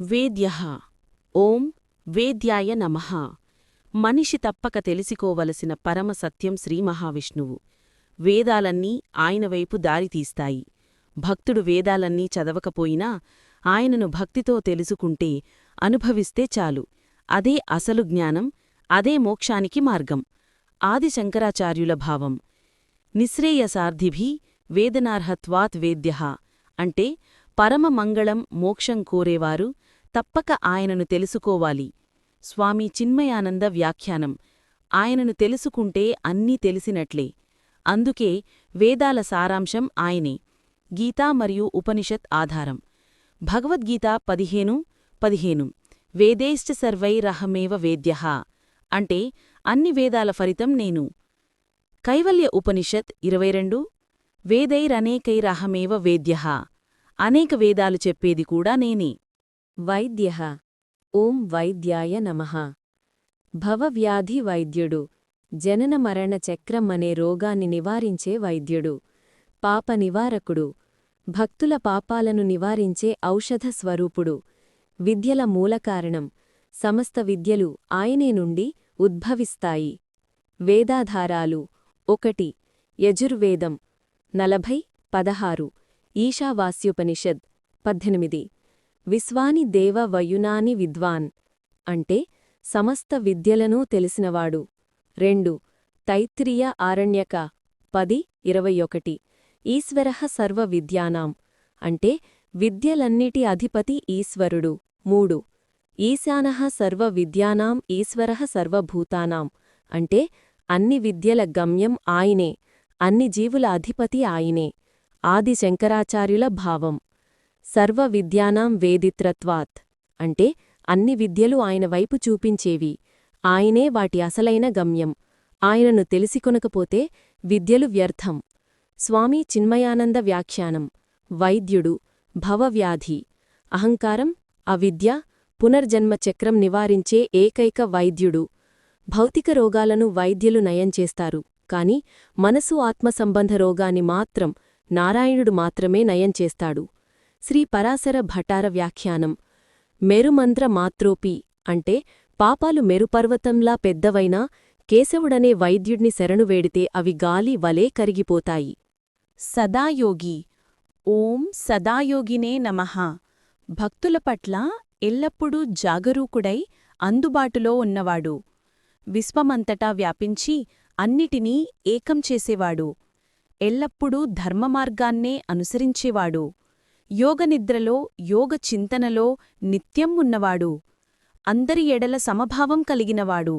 వేద్య. ఓం వేద్యాయ నమః. మనిషి తప్పక తెలుసుకోవలసిన పరమ సత్యం శ్రీమహావిష్ణువు వేదాలన్నీ ఆయనవైపు దారితీస్తాయి భక్తుడు వేదాలన్నీ చదవకపోయినా ఆయనను భక్తితో తెలుసుకుంటే అనుభవిస్తే చాలు. అదే అసలు జ్ఞానం అదే మోక్షానికి మార్గం. ఆది శంకరాచార్యుల భావం. నిశ్రేయసార్థిభి వేదనార్హత్వాత్ వేద్య. అంటే పరమ మంగళం మోక్షం కోరేవారు తప్పక ఆయనను తెలుసుకోవాలి. స్వామి చిన్మయానంద వ్యాఖ్యానం. ఆయనను తెలుసుకుంటే అన్నీ తెలిసినట్లే. అందుకే వేదాల సారాంశం ఆయనే. గీతా మరియు ఉపనిషత్ ఆధారం. భగవద్గీత పదిహేను పదిహేను. వేదేశ్చ సర్వైరహమేవ వేద్య. అంటే అన్ని వేదాల ఫలితం నేను. కైవల్య ఉపనిషత్ ఇరవై రెండు. వేదైరనేకైరహమేవ వేద్య. అనేక వేదాలు చెప్పేది కూడా నేనే. వైద్య. ఓం వైద్యాయ నమః. భవవ్యాధి వైద్యుడు. జనన మరణ చక్రం అనే రోగాన్ని నివారించే వైద్యుడు. పాప నివారకుడు. భక్తుల పాపాలను నివారించే ఔషధ స్వరూపుడు. విద్యల మూలకారణం సమస్త విద్యలు ఆయనే నుండి ఉద్భవిస్తాయి. వేదాధారాలు. ఒకటి. యజుర్వేదం. నలభై పదహారు. ఈశావాస్యుపనిషద్ పద్దెనిమిది. విశ్వాని దేవ వయునాని విద్వాన్ అంటే సమస్త విద్యలనూ తెలిసినవాడు. రెండు. తైత్రీయ ఆరణ్యక పది ఇరవై ఒకటి ఈశ్వరః సర్వ విద్యానాం అంటే విద్యలన్నిటి అధిపతి ఈశ్వరుడు. మూడు. ఈశానః సర్వ విద్యానాం ఈశ్వరః సర్వభూతానాం అంటే అన్ని విద్యల గమ్యం ఆయనే అన్ని జీవుల అధిపతి ఆయనే. ఆది శంకరాచార్యుల భావం. సర్వ విద్యానాం వేదిత్రత్వాత్. అంటే అన్ని విద్యలు ఆయన వైపు చూపించేవి. ఆయనే వాటి అసలైన గమ్యం. ఆయనను తెలిసికొనకపోతే విద్యలు వ్యర్థం. స్వామి చిన్మయానంద వ్యాఖ్యానం. వైద్యుడు. భవవ్యాధి. అహంకారం అవిద్య పునర్జన్మ చక్రం నివారించే ఏకైక వైద్యుడు. భౌతిక రోగాలను వైద్యులు నయం చేస్తారు. కాని మనసు ఆత్మసంబంధ రోగాన్ని మాత్రం నారాయణుడు మాత్రమే నయం చేస్తాడు. శ్రీ పరాశర భటార వ్యాఖ్యానం. మెరుమంత్ర మాత్రోపి అంటే పాపాలు మెరుపర్వతంలా పెద్దవైనా కేశవుడనే వైద్యుడిని శరణువేడితే అవి గాలి వలే కరిగిపోతాయి. సదాయోగి. ఓం సదాయోగినే నమః. భక్తుల పట్ల ఎల్లప్పుడూ జాగరూకుడై అందుబాటులో ఉన్నవాడు. విశ్వమంతటా వ్యాపించి అన్నిటినీ ఏకం చేసేవాడు. ఎల్లప్పుడూ ధర్మమార్గాన్నే అనుసరించేవాడు. యోగనిద్రలో యోగ చింతనలో నిత్యం ఉన్నవాడు. అందరి ఎడల సమభావం కలిగినవాడు.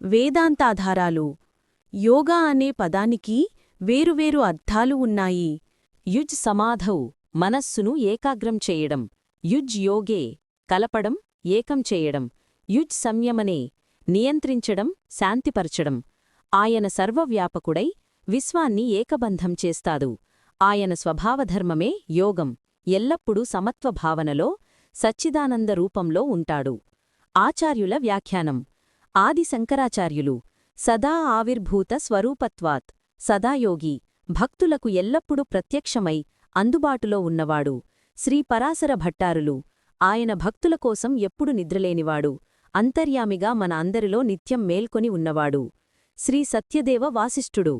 వేదాంతాధారాలు. యోగా అనే పదానికి వేరువేరు అర్థాలు ఉన్నాయి. యుజ్ సమాధౌ మనస్సును ఏకాగ్రం చేయడం. యుజ్ యోగే కలపడం ఏకం చేయడం. యుజ్ సంయమనే నియంత్రించడం శాంతిపరచడం. ఆయన సర్వవ్యాపకుడై విశ్వాన్ని ఏకబంధం చేస్తాదు ఆయన స్వభావధర్మమే యోగం. ఎల్లప్పుడూ సమత్వభావనలో సచ్చిదానంద రూపంలో ఉంటాడు. ఆచార్యుల వ్యాఖ్యానం. ఆది శంకరాచార్యులు సదా ఆవిర్భూత స్వరూపత్వాత్ సదాయోగి భక్తులకు ఎల్లప్పుడూ ప్రత్యక్షమై అందుబాటులో ఉన్నవాడు. శ్రీ పరాశర భట్టారులు ఆయన భక్తుల కోసం ఎప్పుడు నిద్రలేనివాడు. అంతర్యామిగా మన అందరిలో నిత్యం మేల్కొని ఉన్నవాడు. శ్రీ సత్యదేవ వాసిష్ఠుడు.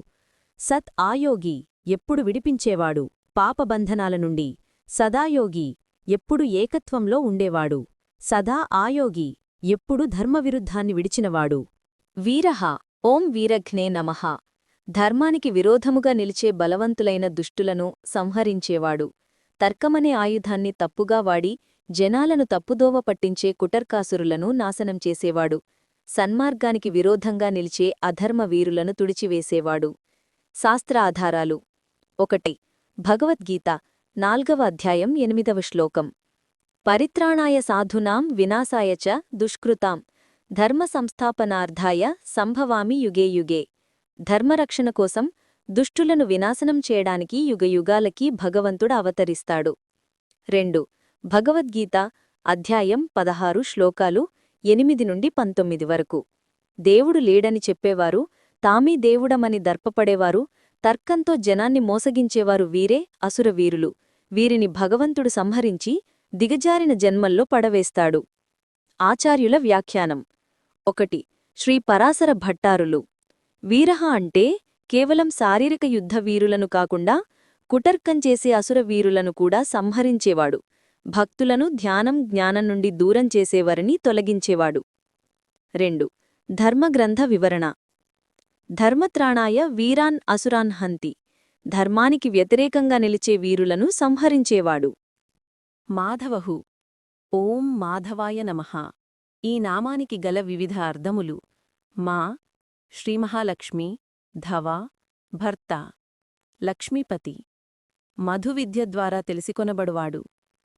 సత్ ఆయోగి ఎప్పుడు విడిపించేవాడు. పాపబంధనాల నుండి సదాయోగి ఎప్పుడు ఏకత్వంలో ఉండేవాడు. సదా ఆయోగి ఎప్పుడు ధర్మవిరుద్ధాన్ని విడిచినవాడు. వీరహ ఓం వీరఘ్నే నమః. ధర్మానికి విరోధముగా నిలిచే బలవంతులైన దుష్టులను సంహరించేవాడు. తర్కమనే ఆయుధాన్ని తప్పుగా వాడి జనాలను తప్పుదోవ పట్టించే కుటర్కాసురులను నాశనం చేసేవాడు. సన్మార్గానికి విరోధంగా నిలిచే అధర్మ వీరులను తుడిచివేసేవాడు. శాస్త్ర ఆధారాలు ఒకటి. భగవద్గీత నాల్గవ అధ్యాయం ఎనిమిదవ శ్లోకం. పరిత్రాణాయ సాధునాం వినాశాయ చ దుష్కృతాం. ధర్మ సంస్థాపనార్థాయ సంభవామి యుగే యుగే. ధర్మరక్షణ కోసం దుష్టులను వినాశనం చేయడానికి యుగయుగాలకి భగవంతుడు అవతరిస్తాడు. రెండు. భగవద్గీత అధ్యాయం పదహారు శ్లోకాలు ఎనిమిది నుండి పంతొమ్మిది వరకు. దేవుడు లేడని చెప్పేవారు తామీ దేవుడమని దర్పపడేవారు తర్కంతో జనాన్ని మోసగించేవారు వీరే అసురవీరులు వీరిని భగవంతుడు సంహరించి దిగజారిన జన్మల్లో పడవేస్తాడు. ఆచార్యుల వ్యాఖ్యానం. ఒకటి. శ్రీ పరాశర భట్టారులు. వీరహ అంటే కేవలం శారీరక యుద్ధ వీరులను కాకుండా కుటర్కం చేసే అసుర వీరులను కూడా సంహరించేవాడు. భక్తులను ధ్యానం జ్ఞానం నుండి దూరం చేసేవారిని తొలగించేవాడు. రెండు. ధర్మగ్రంథ వివరణ. ధర్మత్రాణాయ వీరాన్ అసురాన్ హంతి. ధర్మానికి వ్యతిరేకంగా నిలిచే వీరులను సంహరించేవాడు. మాధవహు. ఓం మాధవాయ నమః. ఈ నామానికి గల వివిధ అర్థములు. మా శ్రీమహాలక్ష్మి ధవ భర్త లక్ష్మీపతి. మధువిద్య ద్వారా తెలిసికొనబడువాడు.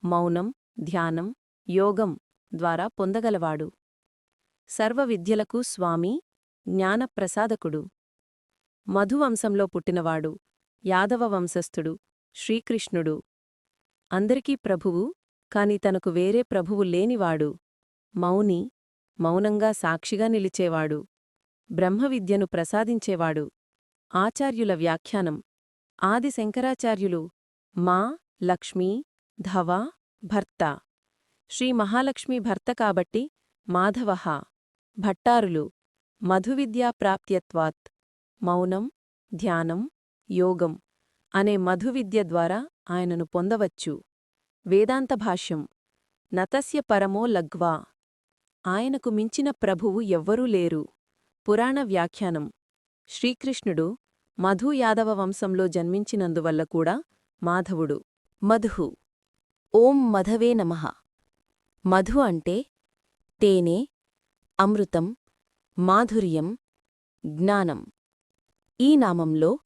మౌనం ధ్యానం యోగం ద్వారా పొందగలవాడు. సర్వ విద్యలకు స్వామి జ్ఞానప్రసాదకుడు. మధువంశంలో పుట్టినవాడు యాదవ వంశస్థుడు శ్రీకృష్ణుడు. అందరికీ ప్రభువు కాని తనకు వేరే ప్రభువు లేనివాడు. మౌని మౌనంగా సాక్షిగా నిలిచేవాడు. బ్రహ్మవిద్యను ప్రసాదించేవాడు. ఆచార్యుల వ్యాఖ్యానం. ఆది శంకరాచార్యులు మా లక్ష్మీ ధవ భర్త. శ్రీ మహాలక్ష్మి భర్త కాబట్టి మాధవహ భట్టారులు. మధువిద్యాప్రాప్త్యత్వాత్ మౌనం ధ్యానం యోగం అనే మధువిద్య ద్వారా ఆయనను పొందవచ్చు. వేదాంత భాష్యం నతస్య పరమో లగ్వా ఆయనకు మించిన ప్రభువు ఎవ్వరూ లేరు. పురాణ వ్యాఖ్యానం శ్రీకృష్ణుడు మధు యాదవ వంశంలో జన్మించినందువల్ల కూడా మాధవుడు. మధు ఓం మధవే నమః. మధు అంటే తేనె అమృతం మాధుర్యం జ్ఞానం. ఈ నామంలో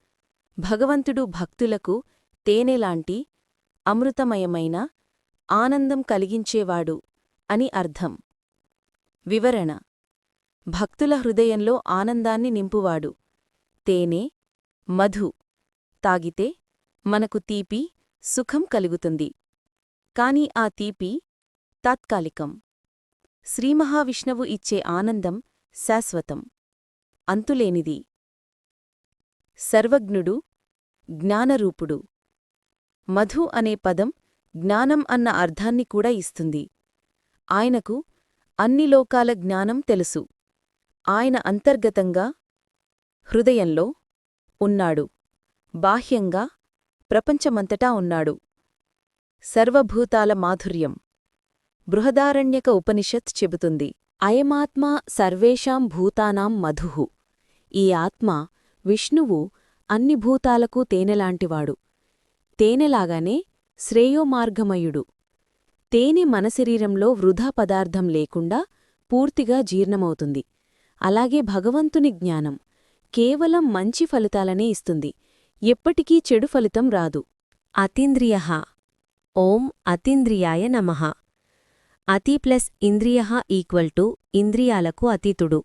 భగవంతుడు భక్తులకు తేనెలాంటి అమృతమయమైన ఆనందం కలిగించేవాడు అని అర్థం. వివరణ. భక్తుల హృదయంలో ఆనందాన్ని నింపువాడు. తేనె మధు. తాగితే మనకు తీపి సుఖం కలుగుతుంది. కాని ఆ తీపి తాత్కాలికం. శ్రీమహావిష్ణువు ఇచ్చే ఆనందం శాశ్వతం. అంతులేనిది. సర్వజ్ఞుడు జ్ఞానరూపుడు. మధు అనే పదం జ్ఞానం అన్న అర్థాన్ని కూడా ఇస్తుంది. ఆయనకు అన్ని లోకాల జ్ఞానం తెలుసు. ఆయన అంతర్గతంగా హృదయంలో ఉన్నాడు. బాహ్యంగా ప్రపంచమంతటా ఉన్నాడు. సర్వభూతాల మాధుర్యం. బృహదారణ్యక ఉపనిషత్ చెబుతుంది. అయమాత్మా సర్వేషాం భూతానాం మధుః. ఈ ఆత్మ విష్ణువు అన్ని భూతాలకు తేనెలాంటివాడు. తేనెలాగానే శ్రేయోమార్గమయుడు. తేనె మన శరీరంలో వృధా పదార్థం లేకుండా పూర్తిగా జీర్ణమవుతుంది. అలాగే భగవంతుని జ్ఞానం కేవలం మంచి ఫలితాలనే ఇస్తుంది. ఎప్పటికీ చెడు ఫలితం రాదు. అతీంద్రియ ఓం అతీంద్రియాయ నమః. అతి ప్లస్ ఇంద్రియ ఈక్వల్ టు ఇంద్రియాలకు అతీతుడు.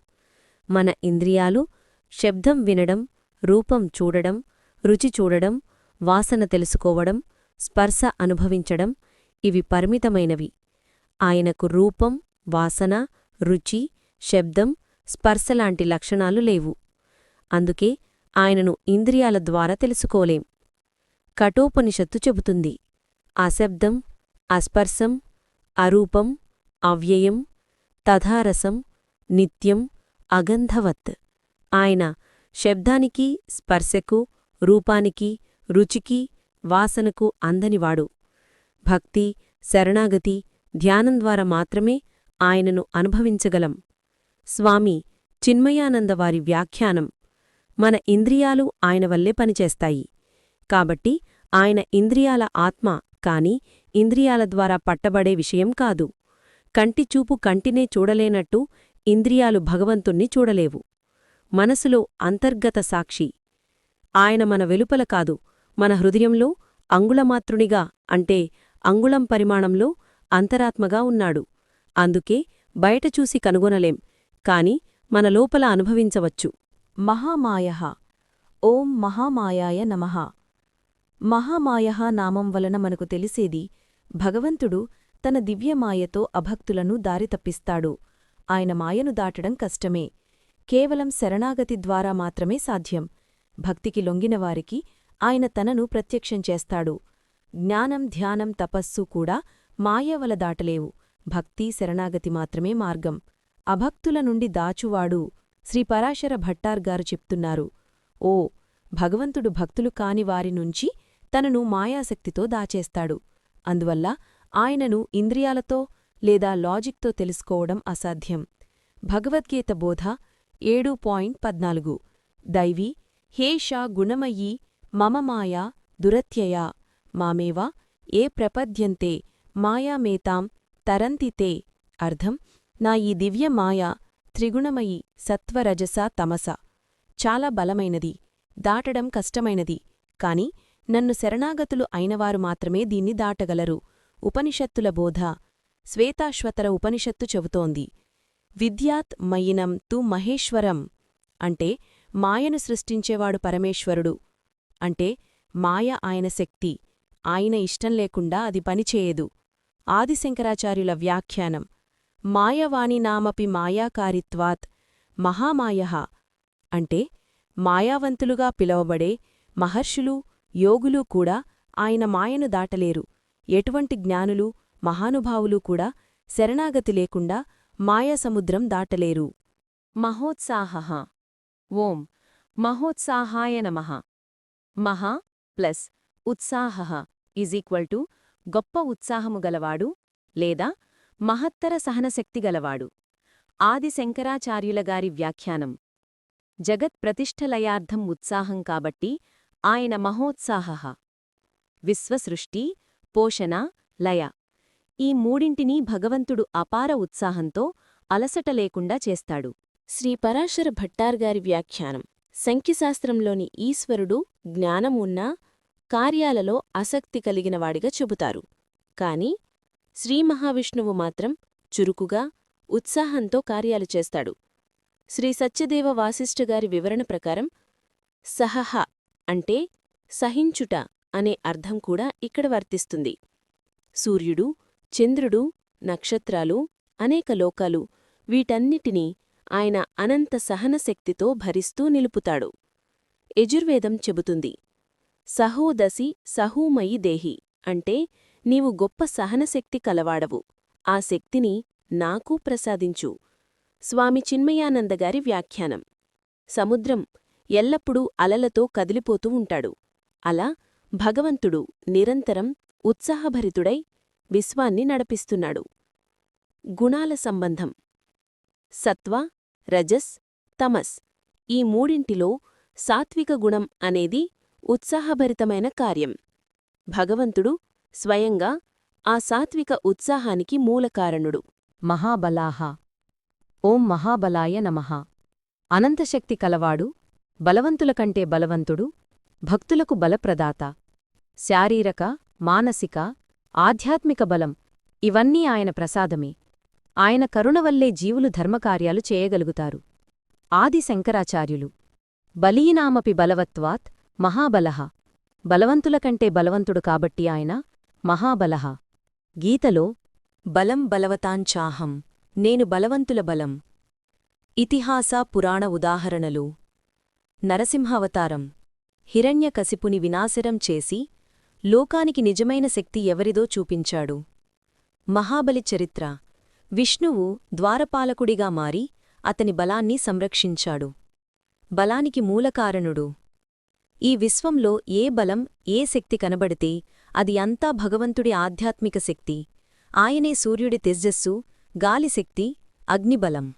మన ఇంద్రియాలు శబ్దం వినడం రూపం చూడడం రుచి చూడడం వాసన తెలుసుకోవడం స్పర్శ అనుభవించడం ఇవి పరిమితమైనవి. ఆయనకు రూపం వాసన రుచి శబ్దం స్పర్శలాంటి లక్షణాలు లేవు. అందుకే ఆయనను ఇంద్రియాల ద్వారా తెలుసుకోలేం. కఠోపనిషత్తు చెబుతుంది. అశబ్దం అస్పర్శం అరూపం అవ్యయం తథారసం నిత్యం అగంధవత్. ఆయన శబ్దానికి స్పర్శకు రూపానికి రుచికి వాసనకు అందనివాడు భక్తి శరణాగతి ధ్యానం ద్వారా మాత్రమే ఆయనను అనుభవించగలం. స్వామి చిన్మయానందవారి వ్యాఖ్యానం. మన ఇంద్రియాలు ఆయన వల్లే పనిచేస్తాయి. కాబట్టి ఆయన ఇంద్రియాల ఆత్మ కాని ఇంద్రియాల ద్వారా పట్టబడే విషయం కాదు. కంటిచూపు కంటినే చూడలేనట్టు ఇంద్రియాలు భగవంతుణ్ణి చూడలేవు. మనసులో అంతర్గత సాక్షి. ఆయన మన వెలుపల కాదు మన హృదయంలో అంగుళమాతృనిగా అంటే అంగుళం పరిమాణంలో అంతరాత్మగా ఉన్నాడు. అందుకే బయట చూసి కనుగొనలేం కాని మన లోపల అనుభవించవచ్చు. మహామాయ. ఓం మహామాయాయ నమః. మహామాయ నామం వలన మనకు తెలిసేది భగవంతుడు తన దివ్యమాయతో అభక్తులను దారితప్పిస్తాడు ఆయన మాయను దాటడం కష్టమే. కేవలం శరణాగతి ద్వారా మాత్రమే సాధ్యం. భక్తికి లొంగినవారికి ఆయన తనను ప్రత్యక్షం చేస్తాడు. జ్ఞానం ధ్యానం తపస్సు కూడా మాయవల దాటలేవు. భక్తి శరణాగతి మాత్రమే మార్గం. అభక్తుల నుండి దాచువాడు శ్రీ పరాశర భట్టార్గారు చెప్తున్నారు. ఓ భగవంతుడు భక్తులు కాని వారి నుంచి తనను మాయాశక్తితో దాచేస్తాడు. అందువల్ల ఆయనను ఇంద్రియాలతో లేదా లాజిక్తో తెలుసుకోవడం అసాధ్యం. భగవద్గీత బోధ ఏడు పాయింట్ పద్నాలుగు. దైవి హేష గుణమయీ మమ మాయా దురత్యయా. మామేవా ఏ ప్రపద్యంతే మాయామేతాం తరంతితే. అర్థం నా ఈ దివ్య మాయ త్రిగుణమయి సత్వరజస తమస. చాలా బలమైనది దాటడం కష్టమైనది కాని నన్ను శరణాగతులు అయినవారు మాత్రమే దీన్ని దాటగలరు. ఉపనిషత్తుల బోధ. శ్వేతాశ్వతర ఉపనిషత్తు చెబుతోంది. విద్యాత్ మయినం తు మహేశ్వరం. అంటే మాయను సృష్టించేవాడు పరమేశ్వరుడు. అంటే మాయ ఆయన శక్తి. ఆయన ఇష్టం లేకుండా అది పనిచేయదు. ఆదిశంకరాచార్యుల వ్యాఖ్యానం. మాయవాణినామపి మాయాకారిత్వాత్ మహామాయ. అంటే మాయావంతులుగా పిలవబడే మహర్షులు యోగులు కూడా ఆయన మాయను దాటలేరు. ఎటువంటి జ్ఞానులు మహానుభావులు కూడా శరణాగతి లేకుండా మాయాసముద్రం దాటలేరు. మహోత్సాహ. ఓం. మహోత్సాహాయ నమః. మహా ప్లస్ ఉత్సాహ ఈజ్ ఈక్వల్ టు గొప్ప ఉత్సాహము గలవాడు లేదా మహత్తర సహనశక్తి గలవాడు. ఆది శంకరాచార్యులగారి వ్యాఖ్యానం. జగత్ ప్రతిష్ఠలయార్థం ఉత్సాహం కాబట్టి ఆయన మహోత్సాహ. విశ్వసృష్టి పోషణ లయ. ఈ మూడింటినీ భగవంతుడు అపార ఉత్సాహంతో అలసట లేకుండా చేస్తాడు. శ్రీ పరాశర భట్టార్గారి వ్యాఖ్యానం. సంఖ్యశాస్త్రంలోని ఈశ్వరుడు జ్ఞానం ఉన్నా కార్యాలలో ఆసక్తి కలిగినవాడిగా చెబుతారు. కాని శ్రీమహావిష్ణువు మాత్రం చురుకుగా ఉత్సాహంతో కార్యాలు చేస్తాడు. శ్రీ సత్యదేవ వాసిష్ఠగారి వివరణ ప్రకారం సహహ అంటే సహించుట అనే అర్థం కూడా ఇక్కడ వర్తిస్తుంది. సూర్యుడు చంద్రుడు నక్షత్రాలు అనేక లోకాలు వీటన్నిటినీ ఆయన అనంత సహనశక్తితో భరిస్తూ నిలుపుతాడు. యజుర్వేదం చెబుతుంది సహోదసి సహూమయి దేహి అంటే నీవు గొప్ప సహనశక్తి కలవాడవు ఆ శక్తిని నాకూ ప్రసాదించు. స్వామి చిన్మయానందగారి వ్యాఖ్యానం సముద్రం ఎల్లప్పుడూ అలలతో కదిలిపోతూ ఉంటాడు. అలా భగవంతుడు నిరంతరం ఉత్సాహభరితుడై విశ్వాన్ని నడిపిస్తున్నాడు. గుణాల సంబంధం. సత్వ రజస్ తమస్ ఈ మూడింటిలో సాత్విక గుణం అనేది ఉత్సాహభరితమైన కార్యం. భగవంతుడు స్వయంగా ఆ సాత్విక ఉత్సాహానికి మూలకారణుడు. మహాబలాహ. ఓం మహాబలాయ నమః. అనంతశక్తి కలవాడు బలవంతుల కంటే బలవంతుడు భక్తులకు బలప్రదాత శారీరక మానసిక ఆధ్యాత్మిక బలం ఇవన్నీ ఆయన ప్రసాదమే. ఆయన కరుణవల్లే జీవులు ధర్మకార్యాలు చేయగలుగుతారు. ఆది శంకరాచార్యులు బలీనామపి బలవత్వాత్ మహాబలః బలవంతుల కంటే బలవంతుడు కాబట్టి ఆయన మహాబలహ. గీతలో బలం బలవతాంచాహం నేను బలవంతుల బలం. ఇతిహాస పురాణ ఉదాహరణలు నరసింహావతారం. హిరణ్యకశిపుని వినాశరం చేసి లోకానికి నిజమైన శక్తి ఎవరిదో చూపించాడు. మహాబలి చరిత్ర. విష్ణువు ద్వారపాలకుడిగా మారి అతని బలాన్ని సంరక్షించాడు. బలానికి మూలకారణుడు. ఈ విశ్వంలో ఏ బలం ఏ శక్తి కనబడితే అది అంతా భగవంతుడి ఆధ్యాత్మిక శక్తి. ఆయనే సూర్యుడి తేజస్సు గాలిశక్తి అగ్నిబలం.